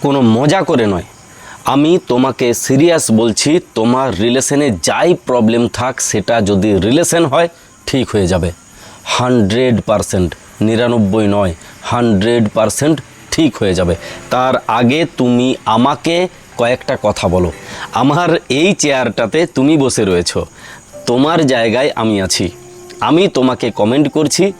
কোনো মজা করে নয়। আমি তোমাকে সিরিয়াস বলছি, তোমার রিলেশনে যাই প্রবলেম থাক, সেটা যদি রিলেশন হয়, ঠিক হয়ে যাবে। হান্ড্রেড পারসেন্ট নিরানব্বই নয় হান্ড্রেড পারসেন্ট ঠিক হয়ে যাবে। তার আগে তুমি আমাকে কয়েকটা কথা বলো। আমার এই চেয়ারটাতে তুমি বসে রয়েছো। তোমার জায়গায় আমি আছি। আমি তোমাকে কমেন্ট করছি।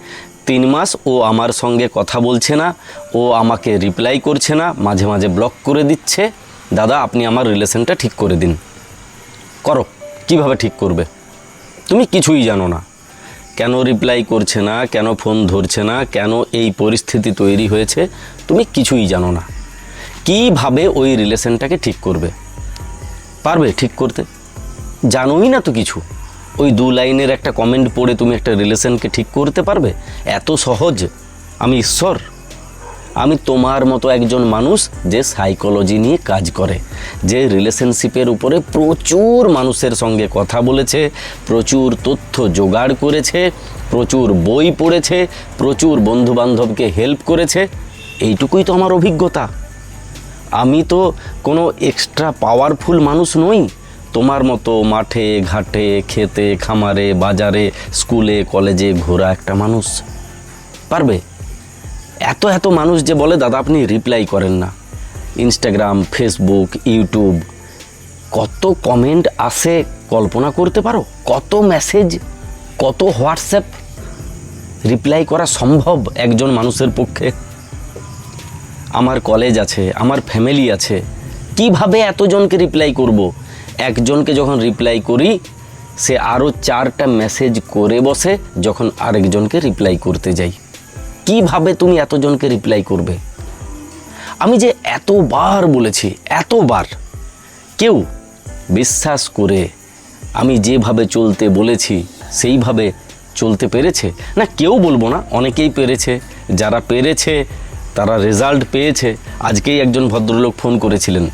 তিন মাস ও আমার সঙ্গে কথা বলছে না, ও আমাকে রিপ্লাই করছে না, মাঝে মাঝে ব্লক করে দিচ্ছে। দাদা, আপনি আমার রিলেশনটা ঠিক করে দিন। করো, কীভাবে ঠিক করবে? তুমি কিছুই জানো না। কেন রিপ্লাই করছে না, কেন ফোন ধরছে না, কেন এই পরিস্থিতি তৈরি হয়েছে, তুমি কিছুই জানো না। কীভাবে ওই রিলেশনটাকে ঠিক করবে? পারবে ঠিক করতে? জানোই না তো কিছু। ওই দু লাইনের একটা কমেন্ট পড়ে তুমি একটা রিলেশনকে ঠিক করতে পারবে? এত সহজ। আমি ঈশ্বর। আমি তোমার মতো একজন মানুষ যে সাইকোলজি নিয়ে কাজ করে, যে রিলেশনশিপের উপরে প্রচুর মানুষের সঙ্গে কথা বলেছে, প্রচুর তথ্য জোগাড় করেছে, প্রচুর বই পড়েছে, প্রচুর বন্ধুবান্ধবকে হেল্প করেছে। এইটুকুই তো আমার অভিজ্ঞতা। আমি তো কোনো এক্সট্রা পাওয়ারফুল মানুষ নই। তোমার মতো মাঠে, ঘাটে, খেতে, খামারে, বাজারে, স্কুলে, কলেজে ঘোরা একটা মানুষ পারবে? এত এত মানুষ যে বলে, দাদা, আপনি রিপ্লাই করেন না। ইনস্টাগ্রাম ফেসবুক ইউটিউব কত কমেন্ট আসে, কল্পনা করতে পারো? কত মেসেজ কত হোয়াটসঅ্যাপ রিপ্লাই করা সম্ভব একজন মানুষের পক্ষে? আমার কলেজ আছে, আমার ফ্যামিলি আছে, কীভাবে এতজনকে রিপ্লাই করব? একজনকে যখন রিপ্লাই করি, সে আরও চারটা মেসেজ করে বসে, যখন আরেকজনকে রিপ্লাই করতে যাই। কীভাবে তুমি এতজনকে রিপ্লাই করবে? আমি যে এতবার বলেছি, এতবার। কেউ বিশ্বাস করে আমি যেভাবে চলতে বলেছি, সেইভাবে চলতে পেরেছে? না, কেউ বলব না, অনেকেই পেরেছে। যারা পেরেছে, তারা রেজাল্ট পেয়েছে। আজকেই একজন ভদ্রলোক ফোন করেছিলেন।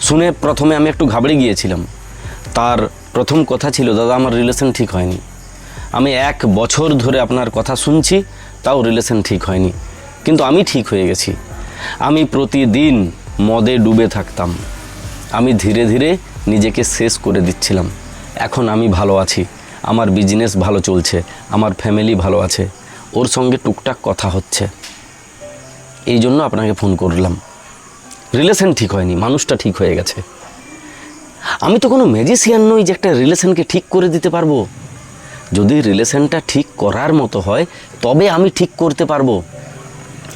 শুনে প্রথমে আমি একটু ঘাবড়ে গিয়েছিলাম। তার প্রথম কথা ছিল, দাদা, আমার রিলেশন ঠিক হয়নি। আমি এক বছর ধরে আপনার কথা শুনছি, তাও রিলেশন ঠিক হয়নি। কিন্তু আমি ঠিক হয়ে গেছি। আমি প্রতিদিন মদে ডুবে থাকতাম। আমি ধীরে ধীরে নিজেকে শেষ করে দিচ্ছিলাম। এখন আমি ভালো আছি। আমার বিজনেস ভালো চলছে। আমার ফ্যামিলি ভালো আছে। ওর সঙ্গে টুকটাক কথা হচ্ছে। এই জন্য আপনাকে ফোন করলাম। রিলেশন ঠিক হয়নি, মানুষটা ঠিক হয়ে গেছে। আমি তো কোনো ম্যাজিশিয়ান নই যে একটা রিলেশনকে ঠিক করে দিতে পারব। যদি রিলেশনটা ঠিক করার মতো হয়, তবে আমি ঠিক করতে পারব।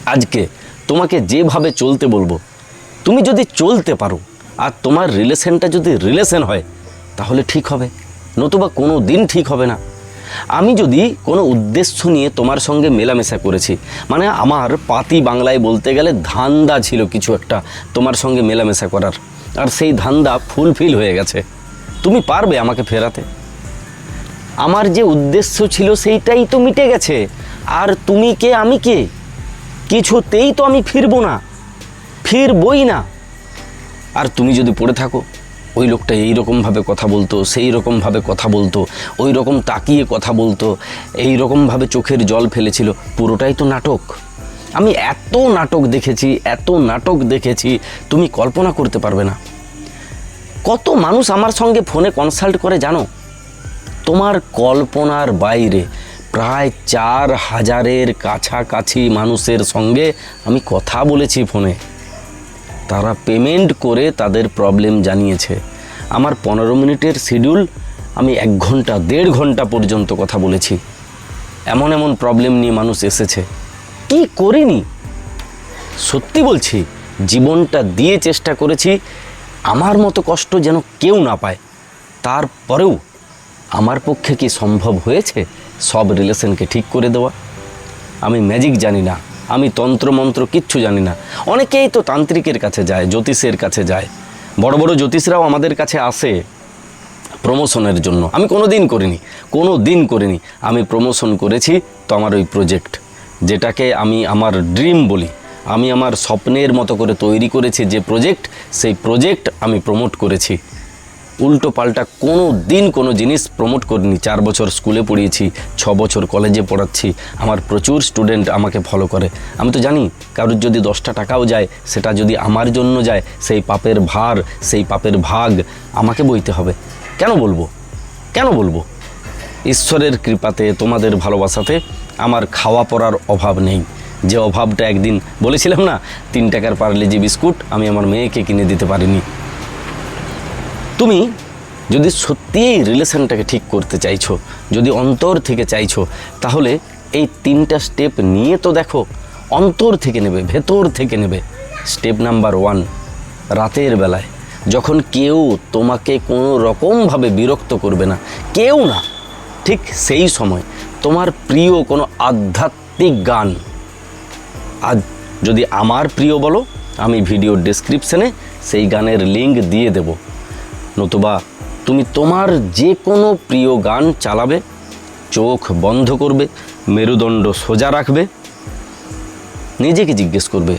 আজকে তোমাকে যেভাবে চলতে বলব, তুমি যদি চলতে পারো, আর তোমার রিলেশনটা যদি রিলেশন হয়, তাহলে ঠিক হবে, নতুবা কোনো দিন ঠিক হবে না। আমি যদি কোনো উদ্দেশ্য নিয়ে তোমার সঙ্গে মেলামেশা করেছি মানে আমার পাতি বাংলায় বলতে গেলে ধান্দা ছিল কিছু একটা তোমার সঙ্গে মেলামেশা করার, আর সেই ধান্দা ফুলফিল হয়ে গেছে। তুমি পারবে আমাকে ফেরাতে। আমার যে উদ্দেশ্য ছিল সেইটাই তো মিটে গেছে। আর তুমি কে, আমি কে? কিছুতেই তো আমি ফিরবো না। ফিরবই না। আর তুমি যদি পড়ে থাকো ওই লোকটা এই রকমভাবে কথা বলতো সেই রকমভাবে কথা বলতো ওই রকম তাকিয়ে কথা বলতো এই রকমভাবে চোখের জল ফেলেছিল, পুরোটাই তো নাটক। আমি এত নাটক দেখেছি, এত নাটক দেখেছি, তুমি কল্পনা করতে পারবে না। কত মানুষ আমার সঙ্গে ফোনে কনসাল্ট করে জানো? তোমার কল্পনার বাইরে প্রায় চার হাজারের কাছাকাছি মানুষের সঙ্গে আমি কথা বলেছি ফোনে। তারা পেমেন্ট করে তাদের প্রবলেম জানিয়েছে। আমার পনেরো মিনিটের শিডিউল, আমি এক ঘণ্টা, দেড় ঘণ্টা পর্যন্ত কথা বলেছি। এমন এমন প্রবলেম নিয়ে মানুষ এসেছে। কি করিনি? সত্যি বলছি, জীবনটা দিয়ে চেষ্টা করেছি, আমার মতো কষ্ট যেন কেউ না পায়। তারপরেও আমার পক্ষে কি সম্ভব হয়েছে সব রিলেশনকে ঠিক করে দেওয়া? আমি ম্যাজিক জানি না। আমি তন্ত্রমন্ত্র কিচ্ছু জানি না। অনেকেই তো তান্ত্রিকের কাছে যায়, জ্যোতিষের কাছে যায়। বড় বড় জ্যোতিষরাও আমাদের কাছে আসে প্রমোশনের জন্য। আমি কোনো দিন করিনি কোনো দিন করিনি। আমি প্রমোশন করেছি তো আমার ওই প্রজেক্ট যেটাকে আমি আমার ড্রিম বলি। আমি আমার স্বপ্নের মতো করে তৈরি করেছি যে প্রজেক্ট সেই প্রজেক্ট আমি প্রমোট করেছি। উল্টো পাল্টা কোনো দিন কোনো জিনিস প্রমোট করিনি। চার বছর স্কুলে পড়িয়েছি, ছ বছর কলেজে পড়াচ্ছি। আমার প্রচুর স্টুডেন্ট আমাকে ফলো করে। আমি তো জানি, কারোর যদি দশটা টাকাও যায়, সেটা যদি আমার জন্য যায়, সেই পাপের ভার, সেই পাপের ভাগ আমাকে বইতে হবে। কেন বলব? কেন বলব? ঈশ্বরের কৃপাতে, তোমাদের ভালোবাসাতে আমার খাওয়া পড়ার অভাব নেই। যে অভাবটা একদিন বলেছিলাম না, তিন টাকার পার্লেজি বিস্কুট, আমি আমার মেয়েকে কিনে দিতে পারিনি। তুমি যদি সত্যিই রিলেশনটাকে ঠিক করতে চাইছো, যদি অন্তর থেকে চাইছো, তাহলে এই তিনটা স্টেপ নিয়ে তো দেখো, অন্তর থেকে নেবে, ভেতর থেকে নেবে। স্টেপ নাম্বার ওয়ান, রাতের বেলায়, যখন কেউ তোমাকে কোনো রকমভাবে বিরক্ত করবে না, কেউ না, ঠিক সেই সময় তোমার প্রিয় কোনো আধ্যাত্মিক গান। আজ যদি আমার প্রিয় বলো, আমি ভিডিও ডেসক্রিপশনে সেই গানের লিঙ্ক দিয়ে দেব। নতুবা তুমি তোমার যে কোনো প্রিয় গান চালাবে, চোখ বন্ধ করবে, মেরুদণ্ড সোজা রাখবে, নিজেকে জিজ্ঞেস করবে,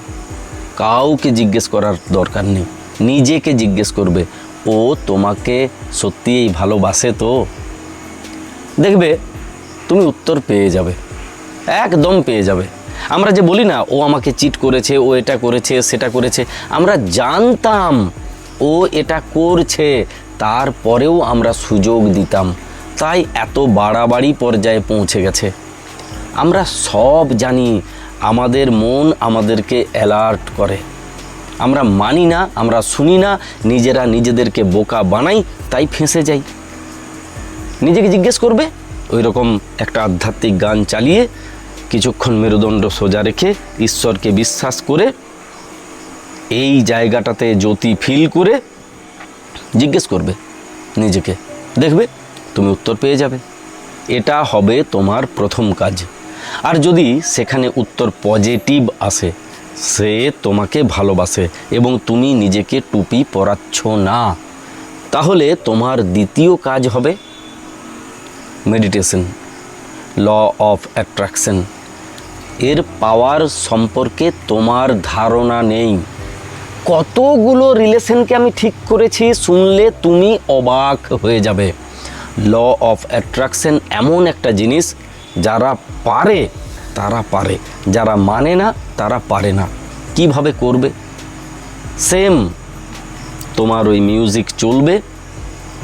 কাউকে জিজ্ঞেস করার দরকার নেই, নিজেকে জিজ্ঞেস করবে, ও, তোমাকে সত্যিই ভালোবাসে তো? দেখবে, তুমি উত্তর পেয়ে যাবে, একদম পেয়ে যাবে। আমরা যে বলি না, ও আমাকে চিট করেছে, ও এটা করেছে, সেটা করেছে। আমরা জানতাম ও এটা করছে, তারপরেও আমরা সুযোগ দিতাম। তাই এত বাড়াবাড়ি পর্যায়ে পৌঁছে গেছে। আমরা সব জানি আমাদের মন আমাদেরকে অ্যালার্ট করে। আমরা মানি না, আমরা শুনি না, নিজেরা নিজেদেরকে বোকা বানাই, তাই ফেঁসে যাই। নিজেকে জিজ্ঞেস করবে ওই রকম একটা আধ্যাত্মিক গান চালিয়ে কিছুক্ষণ মেরুদণ্ড সোজা রেখে ঈশ্বরকে বিশ্বাস করে এই জায়গাটাতে জ্যোতি ফিল করে জিজ্ঞেস করবে নিজেকে, দেখবে, তুমি উত্তর পেয়ে যাবে। এটা হবে তোমার প্রথম কাজ। আর যদি সেখানে উত্তর পজিটিভ আসে, সে তোমাকে ভালোবাসে এবং তুমি নিজেকে টুপি পরাচ্ছ না, তাহলে তোমার দ্বিতীয় কাজ হবে মেডিটেশন ল অফ অ্যাট্রাকশন এর পাওয়ার সম্পর্কে তোমার ধারণা নেই। কতগুলো রিলেশনকে আমি ঠিক করেছি শুনলে তুমি অবাক হয়ে যাবে। ল অফ অ্যাট্রাকশন এমন একটা জিনিস, যারা পারে, তারা পারে। যারা মানে না, তারা পারে না। কীভাবে করবে? সেম, তোমার ওই মিউজিক চলবে।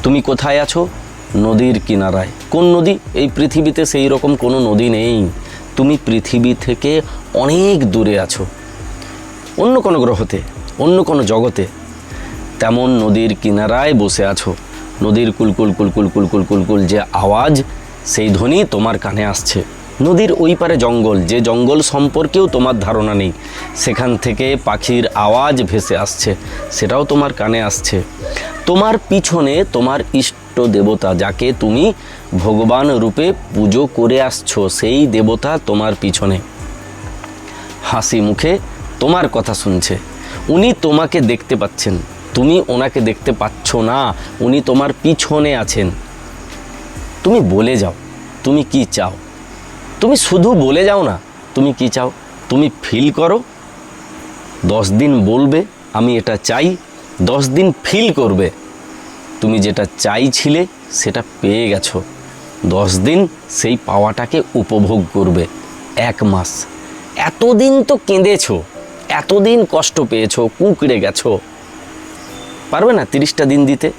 তুমি কোথায় আছো? নদীর কিনারায়। কোন নদী? এই পৃথিবীতে সেই রকম কোনো নদী নেই। তুমি পৃথিবী থেকে অনেক দূরে আছো। অন্য কোনো গ্রহতে। অন্য কোনো জগতে। তেমন নদীর কিনারায় বসে আছো। নদীর কুলকুল কুলকুল কুলকুল কুলকুল যে আওয়াজ, সেই ধ্বনি তোমার কানে আসছে। নদীর ওই পারে জঙ্গল, যে জঙ্গল সম্পর্কেও তোমার ধারণা নেই। সেখান থেকে পাখির আওয়াজ ভেসে আসছে, সেটাও তোমার কানে আসছে। তোমার পিছনে তোমার ইষ্ট দেবতা, যাকে তুমি ভগবান রূপে পুজো করে আসছো, সেই দেবতা তোমার পিছনে। হাসি মুখে তোমার কথা শুনছে। উনি তোমাকে দেখতে পাচ্ছেন। তুমি ওনাকে দেখতে পাচ্ছ না। উনি তোমার পিছনে আছেন। তুমি বলে যাও। তুমি কি চাও? তুমি শুধু বলে যাও না। তুমি কি চাও? তুমি ফিল করো। দশ দিন বলবে, আমি এটা চাই। দশ দিন ফিল করবে। তুমি যেটা চাইছিলে, সেটা পেয়ে গেছো। দশ দিন সেই পাওয়াটাকে উপভোগ করবে। এক মাস। এতদিন তো কেঁদেছো। এতদিন কষ্ট পেয়েছ, কুঁকড়ে গেছো। পারবে না তিরিশটা দিন দিতে?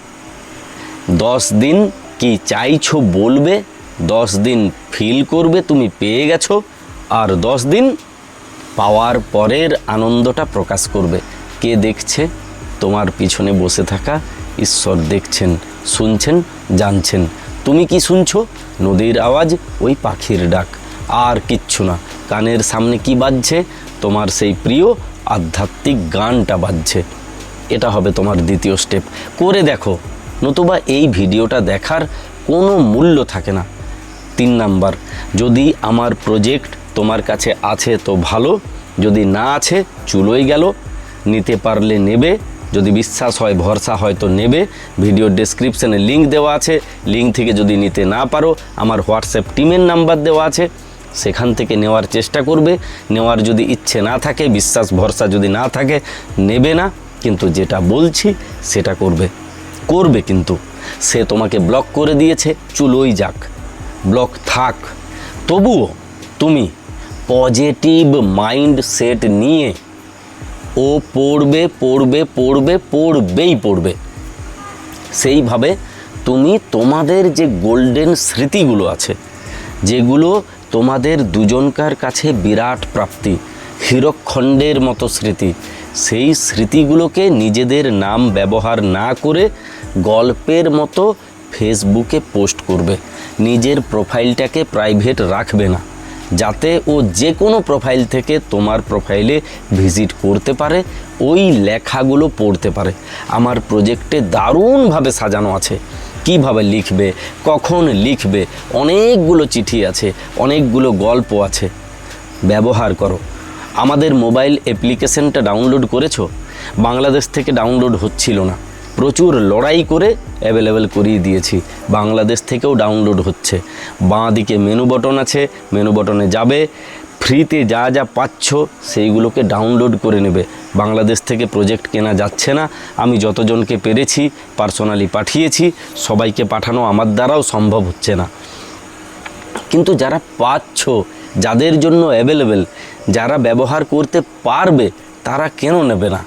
দশ দিন কি চাইছো বলবে? দশ দিন ফিল করবে তুমি পেয়ে গেছো। আর দশ দিন পাওয়ার পরের আনন্দটা প্রকাশ করবে। কে দেখছে? তোমার পিছনে বসে থাকা ঈশ্বর দেখছেন, শুনছেন, জানছেন। তুমি কি শুনছো? নদীর আওয়াজ, ওই পাখির ডাক। আর কিচ্ছু না। কানের সামনে কি বাজছে? তোমার সেই প্রিয় আধ্যাত্মিক গানটা বাজছে। এটা হবে তোমার দ্বিতীয় স্টেপ করে দেখো, নতুবা এই ভিডিওটা দেখার কোনো মূল্য থাকে না। তিন নাম্বার, যদি আমার প্রজেক্ট তোমার কাছে আছে তো ভালো, যদি না আছে, চুলোই গেল। নিতে পারলে নেবে, যদি বিশ্বাস হয়, ভরসা হয়, তো নেবে। ভিডিও ডেসক্রিপশানে লিঙ্ক দেওয়া আছে। লিঙ্ক থেকে যদি নিতে না পারো, আমার হোয়াটসঅ্যাপ টিমের নাম্বার দেওয়া আছে। সেখান থেকে নেওয়ার চেষ্টা করবে। নেওয়ার যদি ইচ্ছে না থাকে, বিশ্বাস, ভরসা যদি না থাকে, নেবে না। কিন্তু যেটা বলছি, সেটা করবে। করবে কিন্তু। সে তোমাকে ব্লক করে দিয়েছে। চুলোই যাক। ব্লক থাক। তবুও তুমি পজিটিভ মাইন্ড সেট নিয়ে ও পড়বে পড়বে পড়বে, পড়বেই পড়বে। সেইভাবে তুমি তোমাদের যে গোল্ডেন স্মৃতিগুলো আছে, যেগুলো তোমাদের দুজনকার কাছে বিরাট প্রাপ্তি, হীরকখণ্ডের মতো স্মৃতি। সেই স্মৃতিগুলোকে নিজেদের নাম ব্যবহার না করে গল্পের মতো ফেসবুকে পোস্ট করবে। নিজের প্রোফাইলটাকে প্রাইভেট রাখবে না, যাতে ও যে কোনো প্রোফাইল থেকে তোমার প্রোফাইলে ভিজিট করতে পারে, ওই লেখাগুলো পড়তে পারে। আমার প্রজেক্টে দারুণভাবে সাজানো আছে। কীভাবে লিখবে, কখন লিখবে, অনেকগুলো চিঠি আছে, অনেকগুলো গল্প আছে। ব্যবহার করো। আমাদের মোবাইল অ্যাপ্লিকেশনটা ডাউনলোড করেছ? বাংলাদেশ থেকে ডাউনলোড হচ্ছিল না। প্রচুর লড়াই করে অ্যাভেলেবেল করিয়ে দিয়েছি। বাংলাদেশ থেকেও ডাউনলোড হচ্ছে। বাঁ দিকে মেনু বটন আছে মেনু বটনে যাবে। ফ্রিতে যা যা পাচ্ছ সেইগুলোকে ডাউনলোড করে নেবে। বাংলাদেশ থেকে প্রজেক্ট কেনা যাচ্ছে না। আমি যতজনকে পেরেছি, পার্সোনালি পাঠিয়েছি, সবাইকে পাঠানো আমার দ্বারাও সম্ভব হচ্ছে না। কিন্তু যারা পাচ্ছ, যাদের জন্য অ্যাভেলেবেল যারা ব্যবহার করতে পারবে, তারা কেন নেবে না?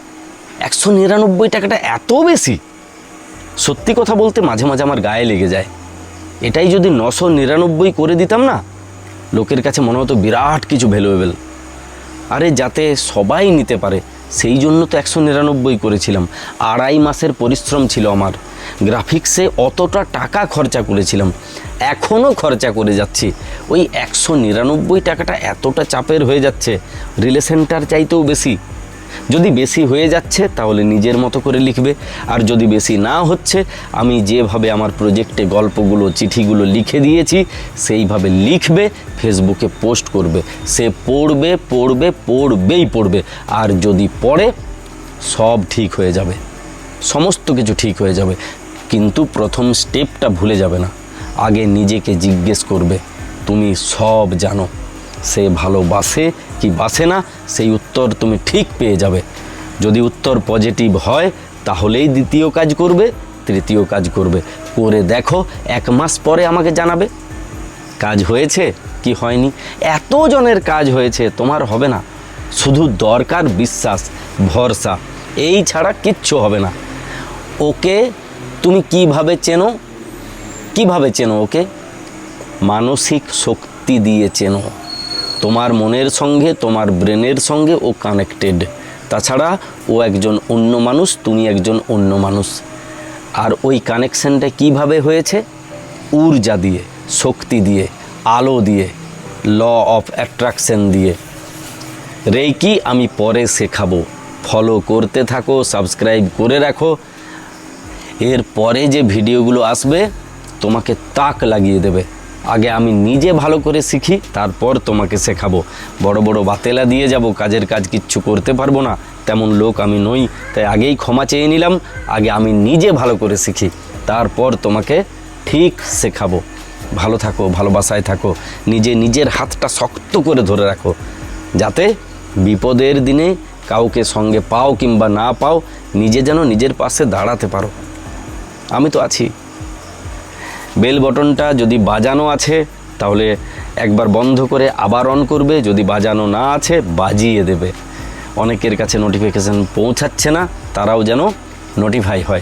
একশো নিরানব্বই টাকাটা এত বেশি? সত্যি কথা বলতে মাঝে মাঝে আমার গায়ে লেগে যায়। এটাই যদি নশো নিরানব্বই করে দিতাম না লোকের কাছে মনে হতো বিরাট কিছু ভ্যালুয়েবেল আরে যাতে সবাই নিতে পারে, সেই জন্য তো একশো নিরানব্বই করেছিলাম। আড়াই মাসের পরিশ্রম ছিল আমার। গ্রাফিক্সে অতটা টাকা খরচা করেছিলাম। এখনও খরচা করে যাচ্ছি। ওই একশো নিরানব্বই টাকাটা এতটা চাপের হয়ে যাচ্ছে। রিলেশনটার চাইতেও বেশি। যদি বেশি হয়ে যাচ্ছে, তাহলে নিজের মতো করে লিখবে। আর যদি বেশি না হচ্ছে, আমি যেভাবে আমার প্রজেক্টে গল্পগুলো, চিঠিগুলো লিখে দিয়েছি, সেইভাবে লিখবে, ফেসবুকে পোস্ট করবে। সে পড়বে পড়বে, পড়বেই পড়বে। আর যদি পড়ে, সব ঠিক হয়ে যাবে। সমস্ত কিছু ঠিক হয়ে যাবে। কিন্তু প্রথম স্টেপটা ভুলে যাবে না। আগে নিজেকে জিজ্ঞেস করবে, তুমি সব জানো। সে ভালোবাসে কি বাসে না, সেই উত্তর তুমি ঠিক পেয়ে যাবে। যদি উত্তর পজিটিভ হয়, তাহলেই দ্বিতীয় কাজ করবে, তৃতীয় কাজ করবে। করে দেখো, এক মাস পরে আমাকে জানাবে। কাজ হয়েছে কি হয়নি? এত জনের কাজ হয়েছে, তোমার হবে না। শুধু দরকার বিশ্বাস, ভরসা, এই ছাড়া কিচ্ছু হবে না। ওকে তুমি কীভাবে চেনো? কীভাবে চেনো ওকে? মানসিক শক্তি দিয়ে চেনো। তোমার মনের সঙ্গে, তোমার ব্রেনের সঙ্গে ও কানেক্টেড তাছাড়া ও একজন অন্য মানুষ, তুমি একজন অন্য মানুষ। আর ওই কানেকশানটা কীভাবে হয়েছে? ঊর্জা দিয়ে, শক্তি দিয়ে, আলো দিয়ে ল অফ অ্যাট্রাকশন দিয়ে। রেকি আমি পরে শেখাবো। ফলো করতে থাকো সাবস্ক্রাইব করে রাখো। এর পরে যে ভিডিওগুলো আসবে, তোমাকে তাক লাগিয়ে দেবে। আগে আমি নিজে ভালো করে শিখি, তারপর তোমাকে শেখাবো। বড় বড় বাতেলা দিয়ে যাব, কাজের কাজ কিচ্ছু করতে পারব না। তেমন লোক আমি নই, তাই আগেই ক্ষমা চেয়ে নিলাম, আগে আমি নিজে ভালো করে শিখি, তারপর তোমাকে ঠিক শেখাবো। ভালো থাকো, ভালোবাসায় থাকো, নিজে নিজের হাতটা শক্ত করে ধরে রাখো, যাতে বিপদের দিনে কাউকে সঙ্গে পাও কিংবা না পাও, নিজে যেন নিজের পাশে দাঁড়াতে পারো। আমি তো আছি। বেল বটনটা যদি বাজানো আছে, তাহলে একবার বন্ধ করে আবার অন করবে, যদি বাজানো না আছে, বাজিয়ে দেবে। অনেকের কাছে নোটিফিকেশান পৌঁছাচ্ছে না, তারাও যেন নোটিফাই হয়।